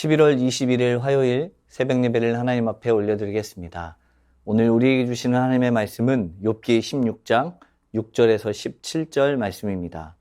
11월 21일 화요일 새벽 예배를 하나님 앞에 올려드리겠습니다. 오늘 우리에게 주시는 하나님의 말씀은 욥기 16장 6절에서 17절 말씀입니다.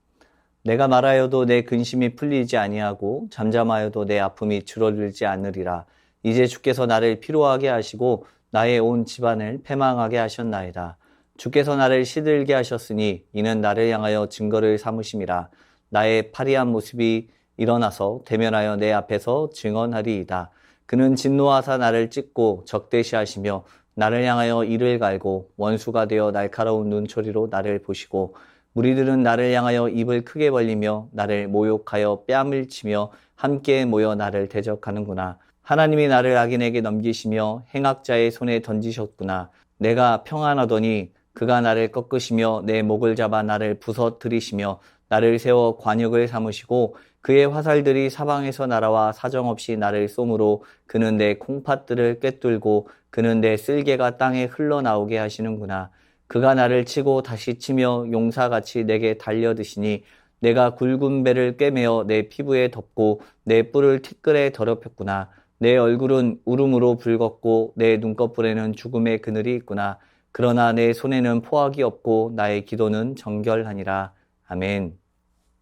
내가 말하여도 내 근심이 풀리지 아니하고 잠잠하여도 내 아픔이 줄어들지 않으리라. 이제 주께서 나를 피로하게 하시고 나의 온 집안을 패망하게 하셨나이다. 주께서 나를 시들게 하셨으니 이는 나를 향하여 증거를 삼으심이라. 나의 파리한 모습이 일어나서 대면하여 내 앞에서 증언하리이다. 그는 진노하사 나를 찢고 적대시하시며 나를 향하여 이를 갈고 원수가 되어 날카로운 눈초리로 나를 보시고 무리들은 나를 향하여 입을 크게 벌리며 나를 모욕하여 뺨을 치며 함께 모여 나를 대적하는구나. 하나님이 나를 악인에게 넘기시며 행악자의 손에 던지셨구나. 내가 평안하더니 그가 나를 꺾으시며 내 목을 잡아 나를 부서뜨리시며 나를 세워 관역을 삼으시고 그의 화살들이 사방에서 날아와 사정없이 나를 쏘므로 그는 내 콩팥들을 꿰뚫고 그는 내 쓸개가 땅에 흘러나오게 하시는구나. 그가 나를 치고 다시 치며 용사같이 내게 달려드시니 내가 굵은 배를 꿰매어 내 피부에 덮고 내 뿔을 티끌에 더럽혔구나. 내 얼굴은 울음으로 붉었고 내 눈꺼풀에는 죽음의 그늘이 있구나. 그러나 내 손에는 포악이 없고 나의 기도는 정결하니라. 아멘.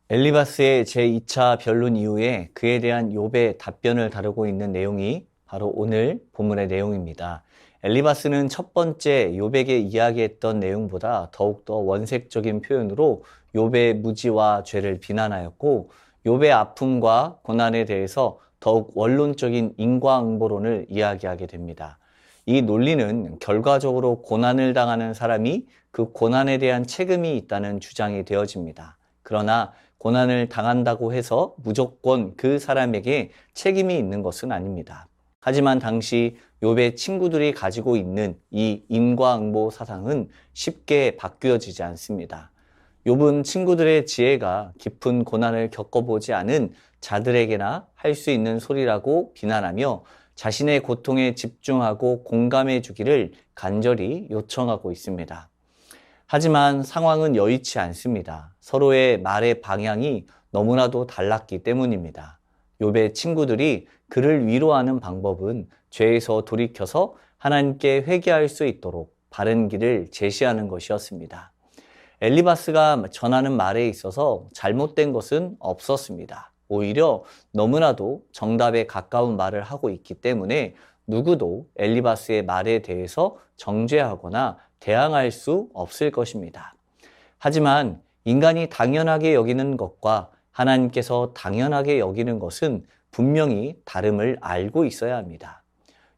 엘리바스의 제2차 변론 이후에 그에 대한 욥의 답변을 다루고 있는 내용이 바로 오늘 본문의 내용입니다. 엘리바스는 첫 번째 욥에게 이야기했던 내용보다 더욱더 원색적인 표현으로 욥의 무지와 죄를 비난하였고 욥의 아픔과 고난에 대해서 더욱 원론적인 인과응보론을 이야기하게 됩니다. 이 논리는 결과적으로 고난을 당하는 사람이 그 고난에 대한 책임이 있다는 주장이 되어집니다. 그러나 고난을 당한다고 해서 무조건 그 사람에게 책임이 있는 것은 아닙니다. 하지만 당시 욥의 친구들이 가지고 있는 이 인과응보 사상은 쉽게 바뀌어지지 않습니다. 욥은 친구들의 지혜가 깊은 고난을 겪어보지 않은 자들에게나 할 수 있는 소리라고 비난하며 자신의 고통에 집중하고 공감해 주기를 간절히 요청하고 있습니다. 하지만 상황은 여의치 않습니다. 서로의 말의 방향이 너무나도 달랐기 때문입니다. 욥의 친구들이 그를 위로하는 방법은 죄에서 돌이켜서 하나님께 회개할 수 있도록 바른 길을 제시하는 것이었습니다. 엘리바스가 전하는 말에 있어서 잘못된 것은 없었습니다. 오히려 너무나도 정답에 가까운 말을 하고 있기 때문에 누구도 엘리바스의 말에 대해서 정죄하거나 대항할 수 없을 것입니다. 하지만 인간이 당연하게 여기는 것과 하나님께서 당연하게 여기는 것은 분명히 다름을 알고 있어야 합니다.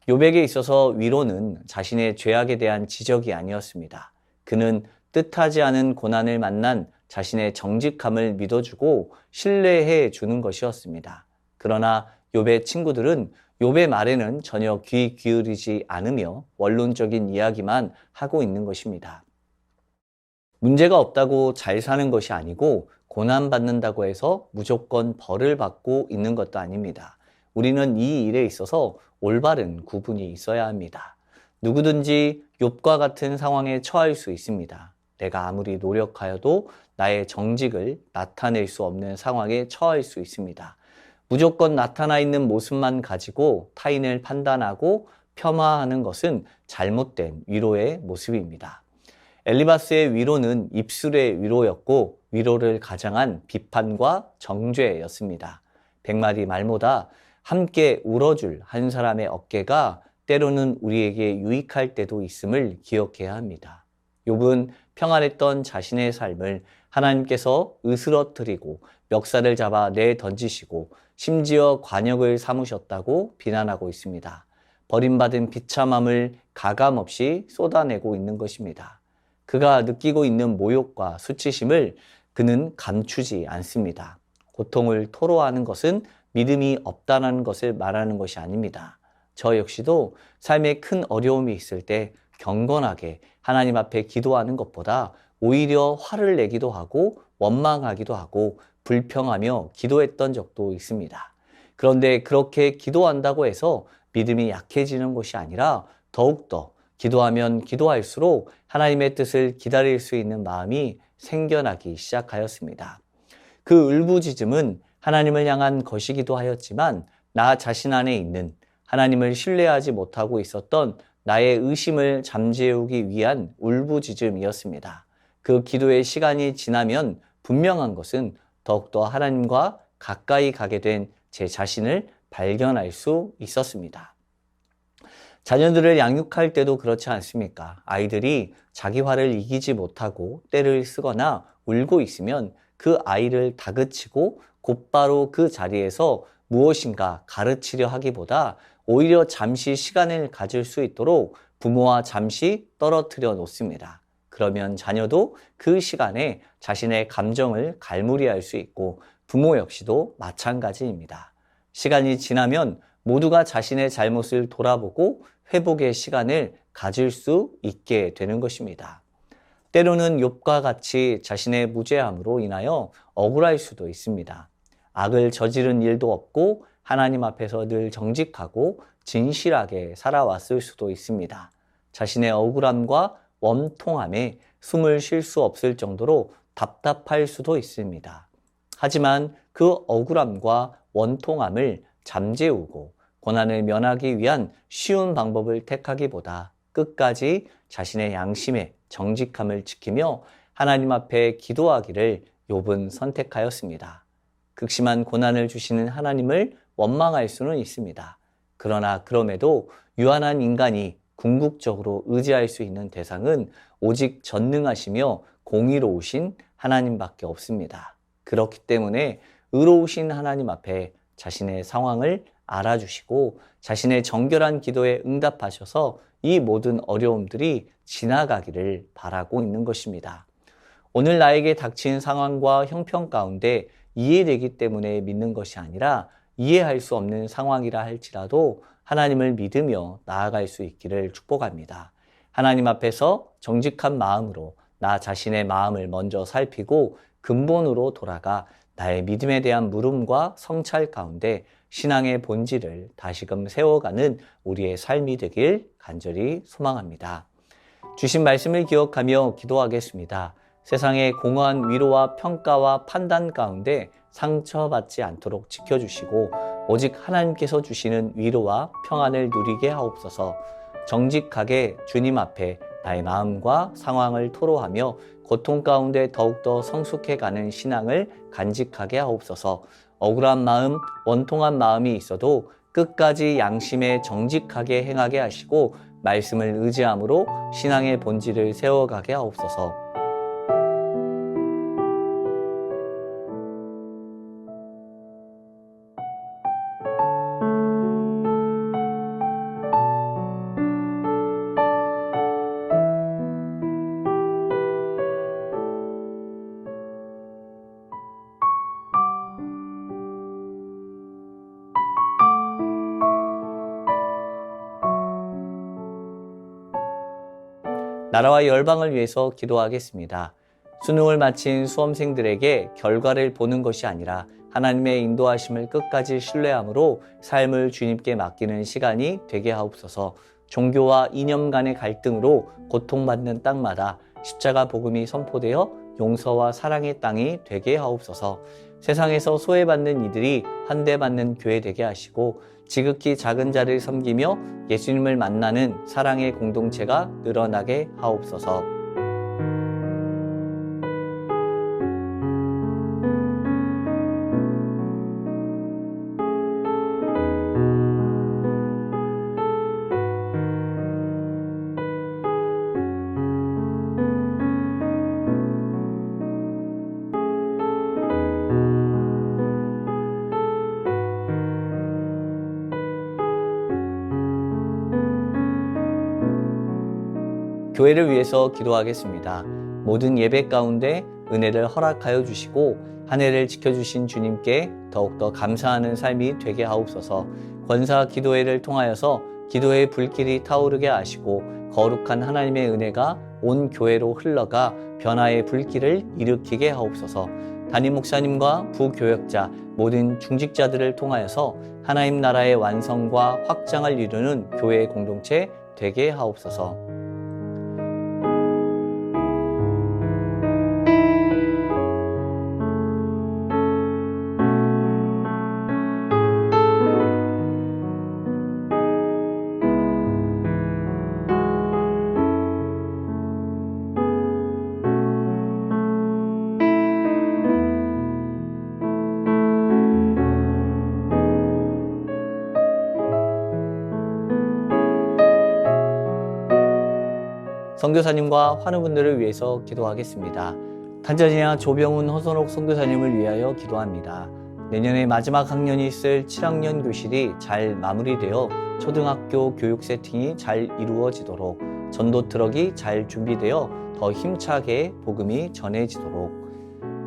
요백에 있어서 위로는 자신의 죄악에 대한 지적이 아니었습니다. 그는 뜻하지 않은 고난을 만난 자신의 정직함을 믿어주고 신뢰해 주는 것이었습니다. 그러나 욥의 친구들은 욥의 말에는 전혀 귀 기울이지 않으며 원론적인 이야기만 하고 있는 것입니다. 문제가 없다고 잘 사는 것이 아니고 고난 받는다고 해서 무조건 벌을 받고 있는 것도 아닙니다. 우리는 이 일에 있어서 올바른 구분이 있어야 합니다. 누구든지 욥과 같은 상황에 처할 수 있습니다. 내가 아무리 노력하여도 나의 정직을 나타낼 수 없는 상황에 처할 수 있습니다. 무조건 나타나 있는 모습만 가지고 타인을 판단하고 폄하하는 것은 잘못된 위로의 모습입니다. 엘리바스의 위로는 입술의 위로였고 위로를 가장한 비판과 정죄였습니다. 백마디 말보다 함께 울어줄 한 사람의 어깨가 때로는 우리에게 유익할 때도 있음을 기억해야 합니다. 욥은 평안했던 자신의 삶을 하나님께서 으스러뜨리고 멱살을 잡아 내 던지시고 심지어 관역을 삼으셨다고 비난하고 있습니다. 버림받은 비참함을 가감없이 쏟아내고 있는 것입니다. 그가 느끼고 있는 모욕과 수치심을 그는 감추지 않습니다. 고통을 토로하는 것은 믿음이 없다는 것을 말하는 것이 아닙니다. 저 역시도 삶에 큰 어려움이 있을 때 경건하게 하나님 앞에 기도하는 것보다 오히려 화를 내기도 하고 원망하기도 하고 불평하며 기도했던 적도 있습니다. 그런데 그렇게 기도한다고 해서 믿음이 약해지는 것이 아니라 더욱더 기도하면 기도할수록 하나님의 뜻을 기다릴 수 있는 마음이 생겨나기 시작하였습니다. 그 울부짖음은 하나님을 향한 것이기도 하였지만 나 자신 안에 있는 하나님을 신뢰하지 못하고 있었던 나의 의심을 잠재우기 위한 울부짖음이었습니다. 그 기도의 시간이 지나면 분명한 것은 더욱더 하나님과 가까이 가게 된 제 자신을 발견할 수 있었습니다. 자녀들을 양육할 때도 그렇지 않습니까? 아이들이 자기 화를 이기지 못하고 때를 쓰거나 울고 있으면 그 아이를 다그치고 곧바로 그 자리에서 무엇인가 가르치려 하기보다 오히려 잠시 시간을 가질 수 있도록 부모와 잠시 떨어뜨려 놓습니다. 그러면 자녀도 그 시간에 자신의 감정을 갈무리할 수 있고 부모 역시도 마찬가지입니다. 시간이 지나면 모두가 자신의 잘못을 돌아보고 회복의 시간을 가질 수 있게 되는 것입니다. 때로는 욥과 같이 자신의 무죄함으로 인하여 억울할 수도 있습니다. 악을 저지른 일도 없고 하나님 앞에서 늘 정직하고 진실하게 살아왔을 수도 있습니다. 자신의 억울함과 원통함에 숨을 쉴 수 없을 정도로 답답할 수도 있습니다. 하지만 그 억울함과 원통함을 잠재우고 고난을 면하기 위한 쉬운 방법을 택하기보다 끝까지 자신의 양심에 정직함을 지키며 하나님 앞에 기도하기를 욥은 선택하였습니다. 극심한 고난을 주시는 하나님을 원망할 수는 있습니다. 그러나 그럼에도 유한한 인간이 궁극적으로 의지할 수 있는 대상은 오직 전능하시며 공의로우신 하나님밖에 없습니다. 그렇기 때문에 의로우신 하나님 앞에 자신의 상황을 알아주시고 자신의 정결한 기도에 응답하셔서 이 모든 어려움들이 지나가기를 바라고 있는 것입니다. 오늘 나에게 닥친 상황과 형편 가운데 이해되기 때문에 믿는 것이 아니라 이해할 수 없는 상황이라 할지라도 하나님을 믿으며 나아갈 수 있기를 축복합니다. 하나님 앞에서 정직한 마음으로 나 자신의 마음을 먼저 살피고 근본으로 돌아가 나의 믿음에 대한 물음과 성찰 가운데 신앙의 본질을 다시금 세워가는 우리의 삶이 되길 간절히 소망합니다. 주신 말씀을 기억하며 기도하겠습니다. 세상의 공허한 위로와 평가와 판단 가운데 상처받지 않도록 지켜주시고 오직 하나님께서 주시는 위로와 평안을 누리게 하옵소서 정직하게 주님 앞에 나의 마음과 상황을 토로하며 고통 가운데 더욱더 성숙해가는 신앙을 간직하게 하옵소서 억울한 마음, 원통한 마음이 있어도 끝까지 양심에 정직하게 행하게 하시고 말씀을 의지함으로 신앙의 본질을 세워가게 하옵소서. 나라와 열방을 위해서 기도하겠습니다. 수능을 마친 수험생들에게 결과를 보는 것이 아니라 하나님의 인도하심을 끝까지 신뢰함으로 삶을 주님께 맡기는 시간이 되게 하옵소서 종교와 이념 간의 갈등으로 고통받는 땅마다 십자가 복음이 선포되어 용서와 사랑의 땅이 되게 하옵소서 세상에서 소외받는 이들이 환대받는 교회 되게 하시고 지극히 작은 자를 섬기며 예수님을 만나는 사랑의 공동체가 늘어나게 하옵소서. 교회를 위해서 기도하겠습니다. 모든 예배 가운데 은혜를 허락하여 주시고 한 해를 지켜주신 주님께 더욱더 감사하는 삶이 되게 하옵소서 권사 기도회를 통하여서 기도의 불길이 타오르게 하시고 거룩한 하나님의 은혜가 온 교회로 흘러가 변화의 불길을 일으키게 하옵소서 담임 목사님과 부교역자 모든 중직자들을 통하여서 하나님 나라의 완성과 확장을 이루는 교회 공동체 되게 하옵소서. 선교사님과 환우 분들을 위해서 기도하겠습니다. 탄자니아 조병훈 허선옥 선교사님을 위하여 기도합니다. 내년에 마지막 학년이 있을 7학년 교실이 잘 마무리되어 초등학교 교육 세팅이 잘 이루어지도록 전도 트럭이 잘 준비되어 더 힘차게 복음이 전해지도록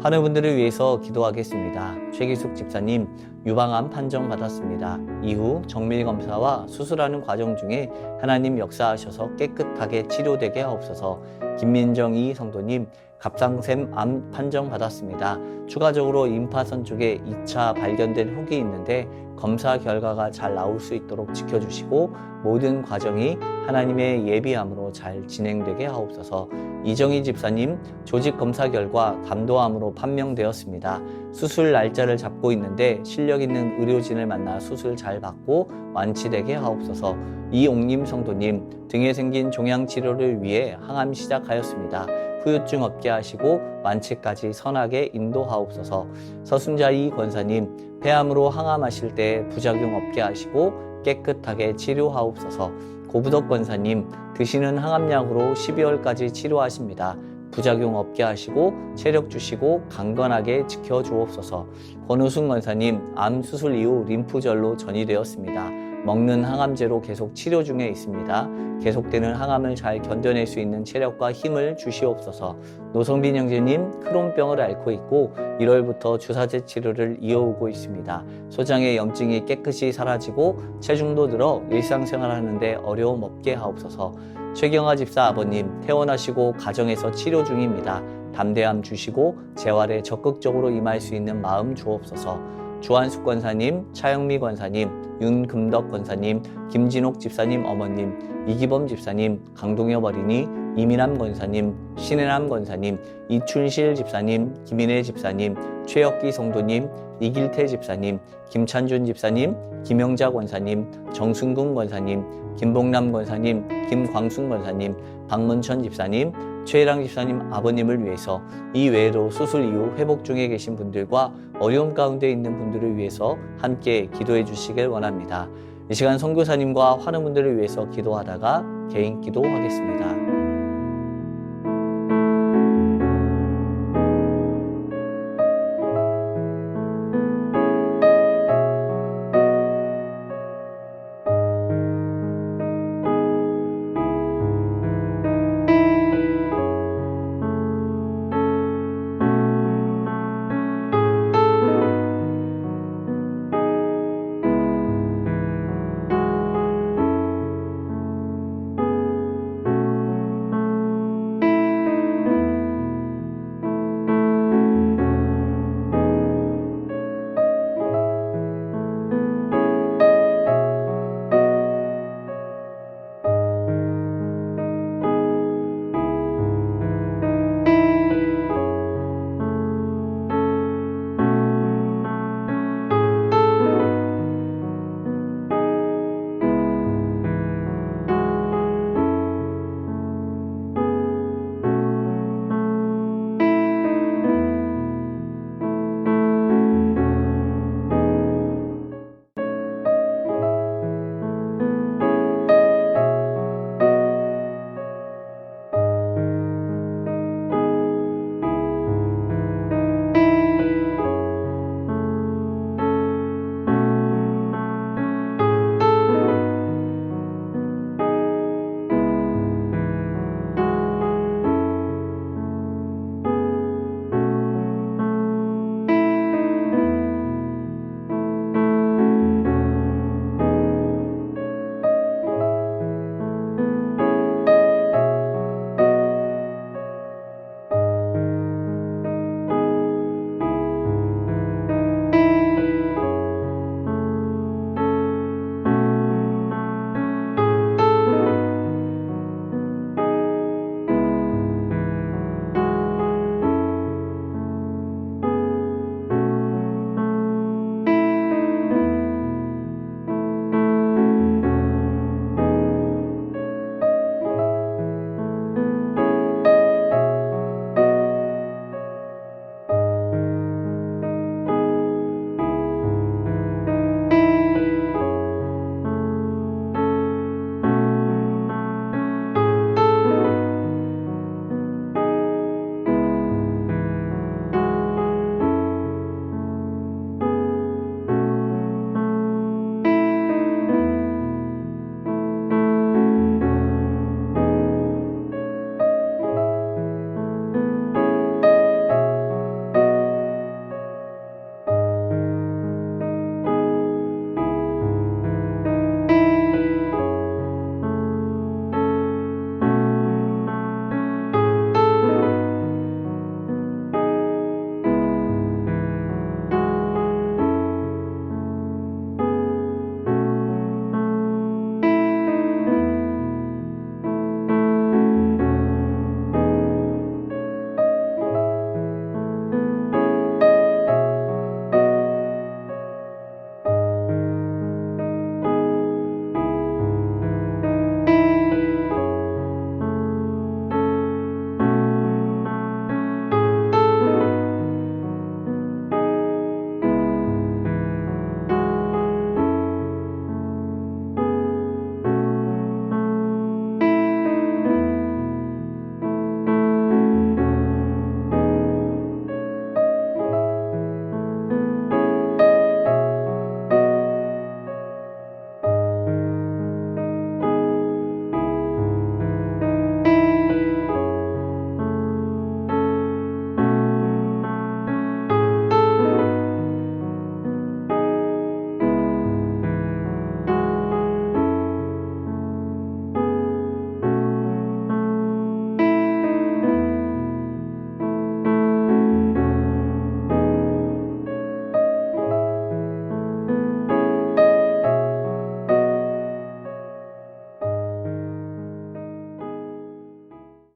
환우분들을 위해서 기도하겠습니다. 최기숙 집사님 유방암 판정 받았습니다. 이후 정밀 검사와 수술하는 과정 중에 하나님 역사하셔서 깨끗하게 치료되게 하옵소서. 김민정 이 성도님 갑상샘 암 판정 받았습니다. 추가적으로 임파선 쪽에 2차 발견된 혹이 있는데 검사 결과가 잘 나올 수 있도록 지켜주시고 모든 과정이 하나님의 예비함으로 잘 진행되게 하옵소서. 이정희 집사님 조직 검사 결과 담도암으로 판명되었습니다. 수술 날짜를 잡고 있는데 실력 있는 의료진을 만나 수술 잘 받고 완치되게 하옵소서. 이옥님 성도님 등에 생긴 종양 치료를 위해 항암 시작하였습니다. 후유증 없게 하시고 완치까지 선하게 인도하옵소서. 서순자 이 권사님 폐암으로 항암하실 때 부작용 없게 하시고 깨끗하게 치료하옵소서. 고부덕 권사님 드시는 항암약으로 12월까지 치료하십니다. 부작용 없게 하시고 체력 주시고 강건하게 지켜 주옵소서. 권우순 권사님 암 수술 이후 림프절로 전이되었습니다. 먹는 항암제로 계속 치료 중에 있습니다. 계속되는 항암을 잘 견뎌낼 수 있는 체력과 힘을 주시옵소서. 노성빈 형제님 크론병을 앓고 있고 1월부터 주사제 치료를 이어오고 있습니다. 소장의 염증이 깨끗이 사라지고 체중도 늘어 일상생활하는데 어려움 없게 하옵소서. 최경아 집사 아버님 퇴원하시고 가정에서 치료 중입니다. 담대함 주시고 재활에 적극적으로 임할 수 있는 마음 주옵소서. 주한숙 권사님, 차영미 권사님, 윤금덕 권사님, 김진옥 집사님 어머님, 이기범 집사님, 강동엽 어린이, 이민함 권사님, 신혜남 권사님, 이춘실 집사님, 김인혜 집사님, 최혁기 성도님, 이길태 집사님, 김찬준 집사님, 김영자 권사님, 정순금 권사님, 김봉남 권사님, 김광순 권사님, 박문천 집사님, 최혜랑 집사님 아버님을 위해서 이 외에도 수술 이후 회복 중에 계신 분들과 어려움 가운데 있는 분들을 위해서 함께 기도해 주시길 원합니다. 이 시간 선교사님과 환우분들을 위해서 기도하다가 개인 기도하겠습니다.